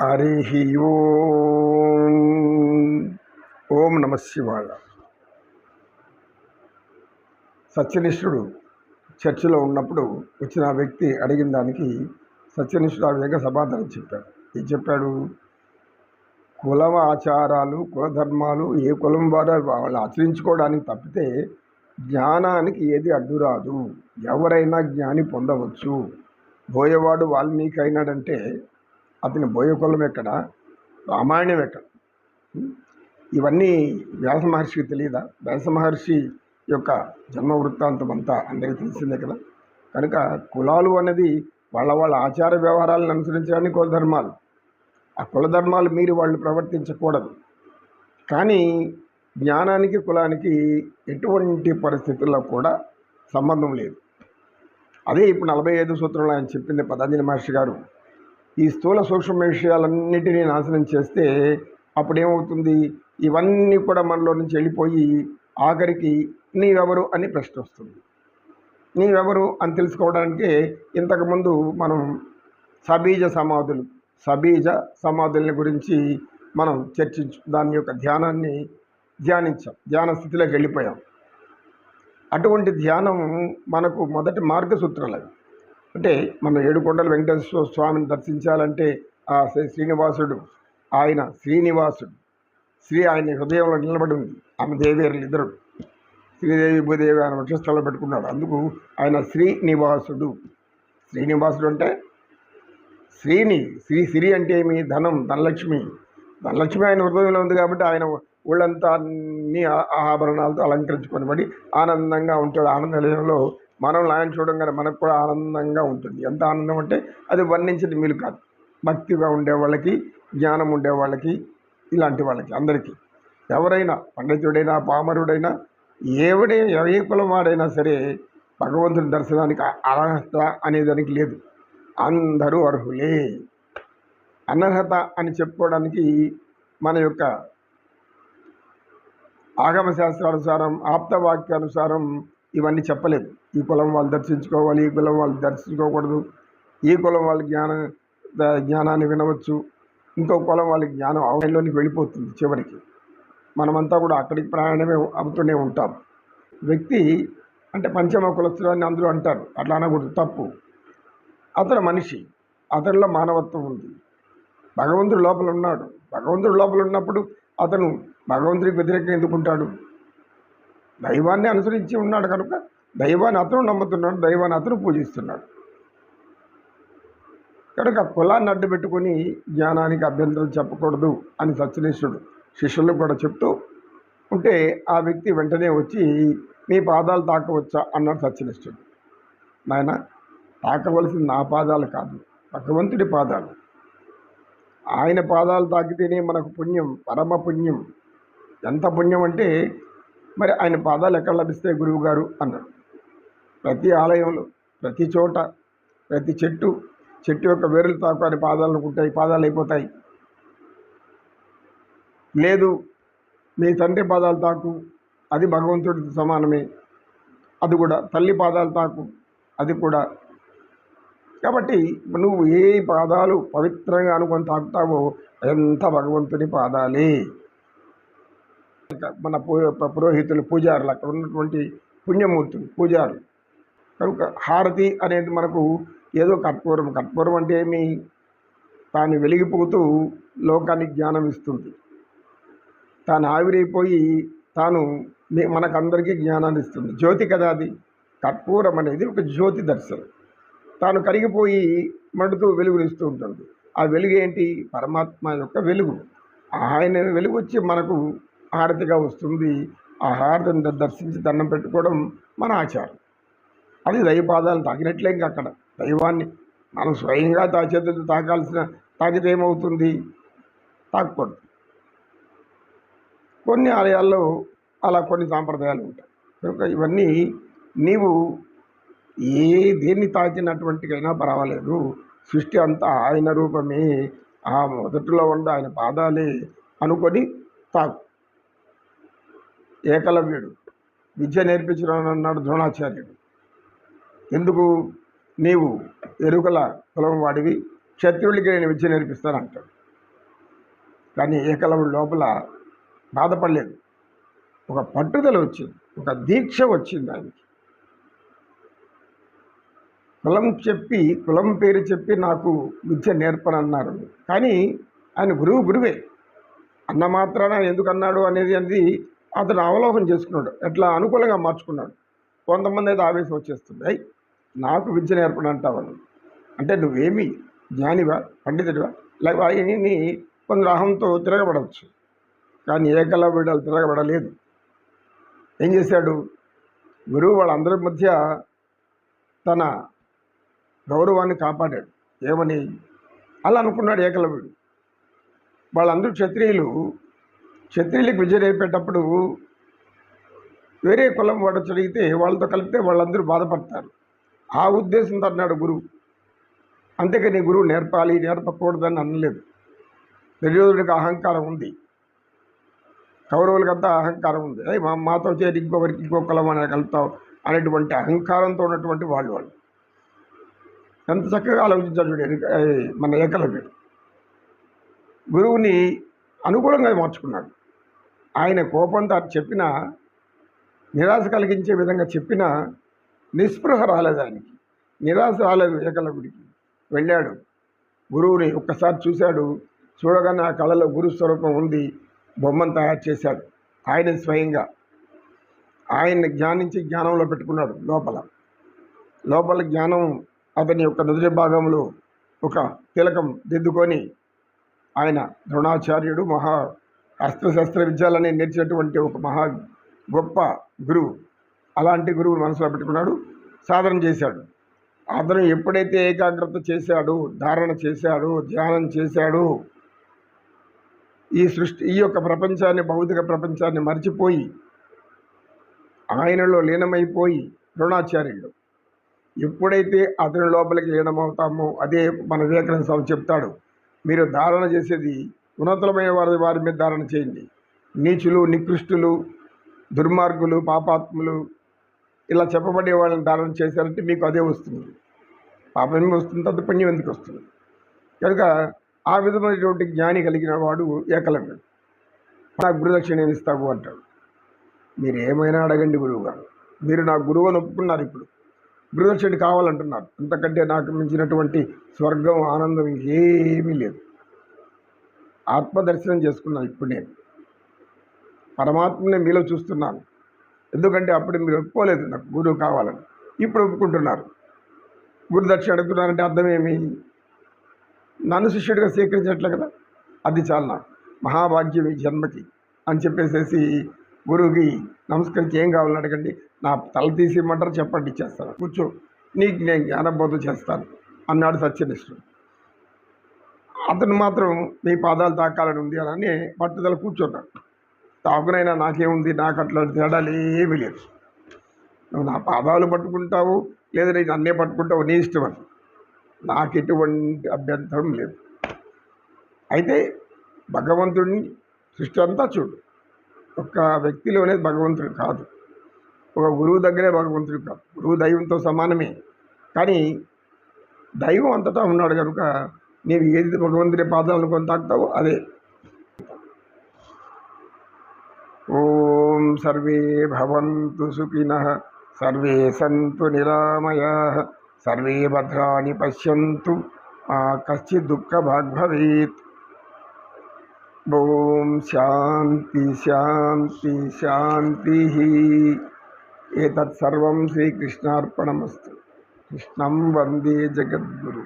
హరి ఓం. ఓం నమ శివాయ. సత్యనిష్ఠుడు చర్చిలో ఉన్నప్పుడు వచ్చిన వ్యక్తి అడిగిన దానికి సత్యనిష్ఠుడు ఆ విధంగా సమాధానం చెప్పాడు. ఏం చెప్పాడు? కులం ఆచారాలు కులధర్మాలు ఏ కులం వారు వాళ్ళు ఆచరించుకోవడానికి తప్పితే జ్ఞానానికి ఏది అడ్డు రాదు ఎవరైనా జ్ఞాని పొందవచ్చు. బోయవాడు వాల్మీకి అయినాడంటే అతని బోయ కులం ఎక్కడ? రామాయణం ఎక్కడ? ఇవన్నీ వ్యాస మహర్షికి తెలియదా వ్యాస మహర్షి యొక్క జన్మ వృత్తాంతం అంతా అందరికీ తెలిసిందే కదా. కనుక కులాలు అనేది వాళ్ళ వాళ్ళ ఆచార వ్యవహారాలను అనుసరించడానికి కుల ధర్మాలు ఆ కుల ధర్మాలు మీరు వాళ్ళు ప్రవర్తించకూడదు. కానీ జ్ఞానానికి కులానికి ఎటువంటి పరిస్థితుల్లో కూడా సంబంధం లేదు. అదే ఇప్పుడు నలభై ఐదు సూత్రంలో ఆయన చెప్పింది పతంజలి మహర్షి గారు. ఈ స్థూల సూక్ష్మ విషయాలన్నిటినీ నాశనం చేస్తే అప్పుడేమవుతుంది? ఇవన్నీ కూడా మనలో నుంచి వెళ్ళిపోయి ఆఖరికి నీవెవరు అని ప్రశ్న వస్తుంది. నీవెవరు అని తెలుసుకోవడానికి ఇంతకుముందు మనం సబీజ సమాధులు సబీజ సమాధుల్ని గురించి మనం చర్చించు దాని యొక్క ధ్యానాన్ని ధ్యానించాం ధ్యాన స్థితిలోకి వెళ్ళిపోయాం. అటువంటి ధ్యానం మనకు మొదటి మార్గసూత్రాలు అవి అంటే మన ఏడుకొండల వెంకటేశ్వర స్వామిని దర్శించాలంటే ఆ శ్రీ శ్రీనివాసుడు ఆయన శ్రీనివాసుడు. శ్రీ ఆయన హృదయంలో నిలబడి ఉంది. ఆమె దేవేరులు ఇద్దరు. శ్రీదేవి భూదేవి ఆయన వక్షస్థలంలో పెట్టుకున్నాడు. అందుకు ఆయన శ్రీనివాసుడు. శ్రీనివాసుడు అంటే శ్రీని శ్రీ శ్రీ అంటే ఏమి? ధనం ధనలక్ష్మి. ధనలక్ష్మి ఆయన హృదయంలో ఉంది కాబట్టి ఆయన ఒళ్ళంతా అన్ని ఆభరణాలతో అలంకరించుకొని పడి ఆనందంగా ఉంటాడు. ఆనంద నిలయంలో మనం ఆయన చూడంగానే మనకు కూడా ఆనందంగా ఉంటుంది. ఎంత ఆనందం అంటే అది వర్ణించడం వీలు కాదు. భక్తిగా ఉండే వాళ్ళకి జ్ఞానం ఉండే వాళ్ళకి ఇలాంటి వాళ్ళకి అందరికీ. ఎవరైనా పండితుడైనా పామరుడైనా ఎవడే ఏ కులం వాడైనా సరే భగవంతుని దర్శనానికి అర్హత అనేదానికి లేదు. అందరూ అర్హులే. అనర్హత అని చెప్పుకోవడానికి మన యొక్క ఆగమ శాస్త్రానుసారం ఆప్తవాక్యానుసారం ఇవన్నీ చెప్పలేదు ఈ కులం వాళ్ళు దర్శించుకోవాలి ఈ కులం వాళ్ళు దర్శించుకోకూడదు. ఈ కులం వాళ్ళ జ్ఞాన జ్ఞానాన్ని వినవచ్చు. ఇంకో కులం వాళ్ళ జ్ఞానం ఆన్లైన్లోనికి వెళ్ళిపోతుంది చివరికి. మనమంతా కూడా అక్కడికి ప్రయాణమే అవుతూనే ఉంటాం. వ్యక్తి అంటే పంచమ కులస్తుడు అందరూ అంటారు. అట్లా అనకూడదు తప్పు. అతను మనిషి అతనిలో మానవత్వం ఉంది. భగవంతుడు లోపల ఉన్నాడు. భగవంతుడు లోపల ఉన్నప్పుడు అతను భగవంతుడికి వ్యతిరేకంగా ఎందుకుంటాడు? దైవాన్ని అనుసరించి ఉన్నాడు కనుక దైవాన్ని అతను నమ్ముతున్నాడు దైవాన్ని అతను పూజిస్తున్నాడు. కనుక కులాన్ని అడ్డు పెట్టుకొని జ్ఞానానికి అభ్యంతరం చెప్పకూడదు అని సత్యనిష్ఠుడు శిష్యులకు కూడా చెప్తూ ఉంటే ఆ వ్యక్తి వెంటనే వచ్చి మీ పాదాలు తాకవచ్చా? అన్నాడు సత్యనిష్ఠుడు నాయన తాకవలసింది నా పాదాలు కాదు భగవంతుడి పాదాలు. ఆయన పాదాలు తాకితేనే మనకు పుణ్యం పరమ పుణ్యం. ఎంత పుణ్యం అంటే మరి ఆయన పాదాలు ఎక్కడ లభిస్తే గురువు గారు అన్నారు. ప్రతి ఆలయంలో ప్రతి చోట ప్రతి చెట్టు చెట్టు యొక్క వేరులు తాకుని పాదాలు అనుకుంటాయి పాదాలు అయిపోతాయి. లేదు మీ తండ్రి పాదాలు తాకు అది భగవంతుడికి సమానమే. అది కూడా తల్లి పాదాలు తాకు అది కూడా. కాబట్టి నువ్వు ఏ పాదాలు పవిత్రంగా అనుకొని తాకుతావో ఎంత భగవంతుని పాదాలే. మన పురోహితులు పూజారులు అక్కడ ఉన్నటువంటి పుణ్యమూర్తులు పూజారులు. కనుక హారతి అనేది మనకు ఏదో కర్పూరం కర్పూరం అంటే ఏమి? తాను వెలిగిపోతూ లోకానికి జ్ఞానం ఇస్తుంది. తాను ఆవిరైపోయి తాను మనకందరికీ జ్ఞానాన్ని ఇస్తుంది. జ్యోతి కదా అది? కర్పూరం అనేది ఒక జ్యోతి దర్శనం. తాను కరిగిపోయి మండుతూ వెలుగునిస్తూ ఉంటుంది ఆ వెలుగు ఏంటి? పరమాత్మ యొక్క వెలుగు. ఆయన వెలుగు వచ్చి మనకు హారతిగా వస్తుంది. ఆ హారతిని దర్శించి దండం పెట్టుకోవడం మన ఆచారం. అది దైవపాదాలు తాకినట్లే ఇంకా అక్కడ. దైవాన్ని మనం స్వయంగా తా తాకాల్సిన తాకితే ఏమవుతుంది? తాకూడదు. కొన్ని ఆలయాల్లో అలా కొన్ని సాంప్రదాయాలు ఉంటాయి. కనుక ఇవన్నీ నీవు ఏ దేన్ని తాకినటువంటికైనా పర్వాలేదు. సృష్టి అంతా ఆయన రూపమే. ఆ మొదటిలో ఉన్న ఆయన పాదాలే అనుకొని తాకు. ఏకలవ్యుడు. విద్య నేర్పించడం అన్నాడు ద్రోణాచార్యుడు. ఎందుకు? నీవు ఎరుకల కులం వాడివి క్షత్రియుడికి నేను విద్య నేర్పిస్తానంటాడు కానీ ఏకలవుడు లోపల బాధపడలేదు. ఒక పట్టుదల వచ్చింది ఒక దీక్ష వచ్చింది ఆయనకి. కులం చెప్పి కులం పేరు చెప్పి నాకు విద్య నేర్పనన్నారు. కానీ ఆయన గురువు గురువే. అన్న మాత్రాన ఎందుకు అన్నాడు అనేది అనేది అతను అవలోకనం చేసుకున్నాడు. ఎట్లా? అనుకూలంగా మార్చుకున్నాడు. కొంతమంది అయితే ఆవేశం వచ్చేస్తున్నాయి నాకు విద్య నేర్పడం అంటావని అంటే నువ్వేమి జ్ఞానివా? పండితుడివా? లేకపోతే ఆయన్ని కొందరు అహంతో తిరగబడవచ్చు. కానీ ఏకలవ్యుడాలు తిరగబడలేదు. ఏం చేశాడు? గురువు వాళ్ళందరి మధ్య తన గౌరవాన్ని కాపాడాడు. ఏమని? అలా అనుకున్నాడు ఏకలవ్యుడు వాళ్ళందరూ క్షత్రియులు క్షత్రియులకు విద్య నేర్పేటప్పుడు వేరే కులం వాడు చదివితే వాళ్ళతో కలిపితే వాళ్ళందరూ బాధపడతారు. ఆ ఉద్దేశంతో అన్నాడు గురువు అంతేకాని గురువు నేర్పాలి నేర్పకూడదని అనలేదు. దుర్యోధుడికి అహంకారం ఉంది. కౌరవులకంతా అహంకారం ఉంది. అదే మా మాతో చేరి ఇంకొకరికి ఇంకో కులం అని కలుపుతావు అనేటువంటి అహంకారంతో ఉన్నటువంటి వాళ్ళు వాళ్ళు. ఎంత చక్కగా ఆలోచించాడు మన ఏకలవ్యుడు. గురువుని అనుకూలంగా మార్చుకున్నాడు. ఆయన కోపంతో అది చెప్పినా నిరాశ కలిగించే విధంగా చెప్పినా నిస్పృహ రాలేదానికి నిరాశ రాలేదు వివేకలకుడికి. వెళ్ళాడు. గురువుని ఒక్కసారి చూశాడు. చూడగానే ఆ కళలో గురు స్వరూపం ఉంది. బొమ్మను తయారు చేశాడు. ఆయన స్వయంగా. ఆయన్ని జ్ఞానించి జ్ఞానంలో పెట్టుకున్నాడు లోపల. లోపల జ్ఞానం అతని యొక్క నుదుటి భాగంలో ఒక తిలకం దిద్దుకొని ఆయన ద్రోణాచార్యుడు మహా అస్త్రశస్త్ర విద్యాలని నేర్చినటువంటి ఒక మహా గొప్ప గురువు. అలాంటి గురువు మనసులో పెట్టుకున్నాడు సాధన చేశాడు. అతను ఎప్పుడైతే ఏకాగ్రత చేశాడు ధారణ చేశాడు ధ్యానం చేశాడు ఈ సృష్టి ఈ యొక్క ప్రపంచాన్ని భౌతిక ప్రపంచాన్ని మర్చిపోయి ఆయనలో లీనమైపోయి ద్రోణాచార్యుడు. ఎప్పుడైతే అతని లోపలికి లీనమవుతామో అదే మన వివేకానంద స్వామి చెప్తాడు మీరు ధారణ చేసేది ఉన్నతమైన వారి వారి మీద ధారణ చేయండి. నీచులు నికృష్టులు దుర్మార్గులు పాపాత్ములు ఇలా చెప్పబడే వాళ్ళని ధారణ చేశారంటే మీకు అదే వస్తుంది. పాపం వస్తుంది తర్వాత పుణ్యం ఎందుకు వస్తుంది? కనుక ఆ విధమైనటువంటి జ్ఞాని కలిగిన వాడు ఏకలవ్యుడు నాకు గురుదక్షిణ ఏమి ఇస్తావు అంటాడు. మీరు ఏమైనా అడగండి గురువు గారు మీరు నా గురువు అని ఒప్పుకున్నారు ఇప్పుడు. గురుదక్షిణ కావాలంటున్నారు. అంతకంటే నాకు మించినటువంటి స్వర్గం ఆనందం ఏమీ లేదు. ఆత్మదర్శనం చేసుకున్నాను ఇప్పుడు నేను. పరమాత్మని మీలో చూస్తున్నాను. ఎందుకంటే అప్పుడు మీరు ఒప్పుకోలేదు నాకు గురువు కావాలని. ఇప్పుడు ఒప్పుకుంటున్నారు. గురుదక్షిణ అడుగుతున్నారంటే అర్థం ఏమి? నన్ను శిష్యుడిగా స్వీకరించట్లే కదా? అది చాలా నాకు. మహాభాగ్యం ఈ జన్మకి అని చెప్పేసేసి గురువుకి నమస్కరించి ఏం కావాలని అడగండి? నా తల తీసి ఇమ్మంటారు చెప్పండి ఇచ్చేస్తాను. కూర్చో నీకు నేను జ్ఞానబోధ చేస్తాను అన్నాడు సత్యనిష్ఠుడు. అతను మాత్రం మీ పాదాలు తాకాలని ఉంది అని పట్టుదల కూర్చున్నాడు. తాకునైనా నాకేముంది? నాకు అట్లాంటి తేడాలు ఏమీ లేదు. నువ్వు నా పాదాలు పట్టుకుంటావు లేదా నేను నన్నే పట్టుకుంటావు నీ ఇష్టం అని. నాకు ఎటువంటి అభ్యంతరం లేదు. అయితే భగవంతుడిని సృష్టి అంతా చూడు. ఒక్క వ్యక్తిలోనే భగవంతుడు కాదు. ఒక గురువు దగ్గరే భగవంతుడు కాదు. గురువు దైవంతో సమానమే. కానీ దైవం అంతటా ఉన్నాడు కనుక నీవు ఏది భగవంతుడి పాదాలను కొని తాకుతావో అదే ఓం సర్వే భవంతు సుఖినః సర్వే సంతు నిరామయాః సర్వే భద్రాణి పశ్యంతు మా కశ్చిత్ దుఃఖభాగ్ భవేత్ ఓం శాంతి శాంతి శాంతి ఏతత్ సర్వం శ్రీకృష్ణార్పణమస్తు కృష్ణం వందే జగద్గురు